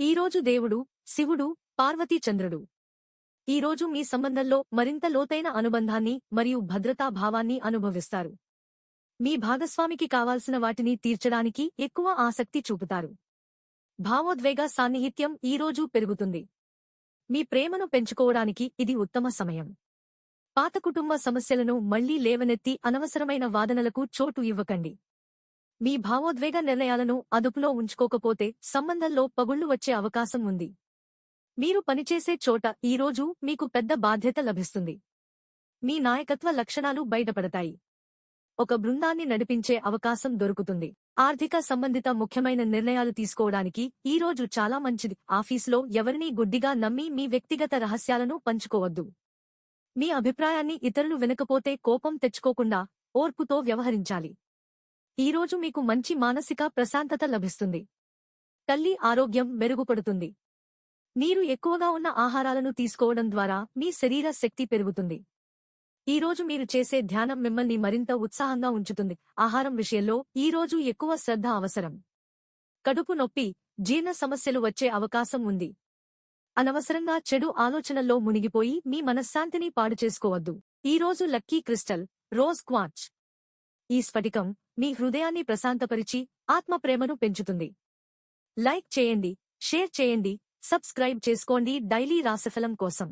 ఈరోజు దేవుడు శివుడు పార్వతీచంద్రుడు ఈరోజు మీ సంబంధంలో మరింత లోతైన అనుబంధాన్ని మరియు భద్రతా భావాన్ని అనుభవిస్తారు. మీ భాగస్వామికి కావాల్సిన వాటిని తీర్చడానికి ఎక్కువ ఆసక్తి చూపుతారు. భావోద్వేగ సాన్నిహిత్యం ఈరోజు పెరుగుతుంది. మీ ప్రేమను పెంచుకోవడానికి ఇది ఉత్తమ సమయం. పాత కుటుంబ సమస్యలను మళ్ళీ లేవనెత్తి అనవసరమైన వాదనలకు చోటు ఇవ్వకండి. మీ భావోద్వేగ నిర్ణయాలను అదుపులో ఉంచుకోకపోతే సంబంధంలో పగుళ్ళు వచ్చే అవకాశం ఉంది. మీరు పనిచేసే చోట ఈరోజు మీకు పెద్ద బాధ్యత లభిస్తుంది. మీ నాయకత్వ లక్షణాలు బయటపడతాయి. ఒక బృందాన్ని నడిపించే అవకాశం దొరుకుతుంది. ఆర్థిక సంబంధిత ముఖ్యమైన నిర్ణయాలు తీసుకోవడానికి ఈ రోజు చాలా మంచిది. ఆఫీసులో ఎవరినీ గుడ్డిగా నమ్మి మీ వ్యక్తిగత రహస్యాలను పంచుకోవద్దు. మీ అభిప్రాయాన్ని ఇతరులు వినకపోతే కోపం తెచ్చుకోకుండా ఓర్పుతో వ్యవహరించాలి. ఈరోజు మీకు మంచి మానసిక ప్రశాంతత లభిస్తుంది. తల్లి ఆరోగ్యం మెరుగుపడుతుంది. నీరు ఎక్కువగా ఉన్న ఆహారాలను తీసుకోవడం ద్వారా మీ శరీర శక్తి పెరుగుతుంది. ఈ రోజు మీరు చేసే ధ్యానం మిమ్మల్ని మరింత ఉత్సాహంగా ఉంచుతుంది. ఆహారం విషయంలో ఈ రోజు ఎక్కువ శ్రద్ధ అవసరం. కడుపు నొప్పి జీర్ణ సమస్యలు వచ్చే అవకాశం ఉంది. అనవసరంగా చెడు ఆలోచనల్లో మునిగిపోయి మీ మనశ్శాంతిని పాడు చేసుకోవద్దు. ఈ రోజు లక్కీ క్రిస్టల్ రోజ్ క్వాచ్ ఈ స్ఫటికం మీ హృదయాన్ని ప్రశాంతపరిచి ఆత్మ ప్రేమను పెంచుతుంది. లైక్ చేయండి షేర్ చేయండి సబ్స్క్రైబ్ చేసుకోండి డైలీ రాశిఫలం కోసం.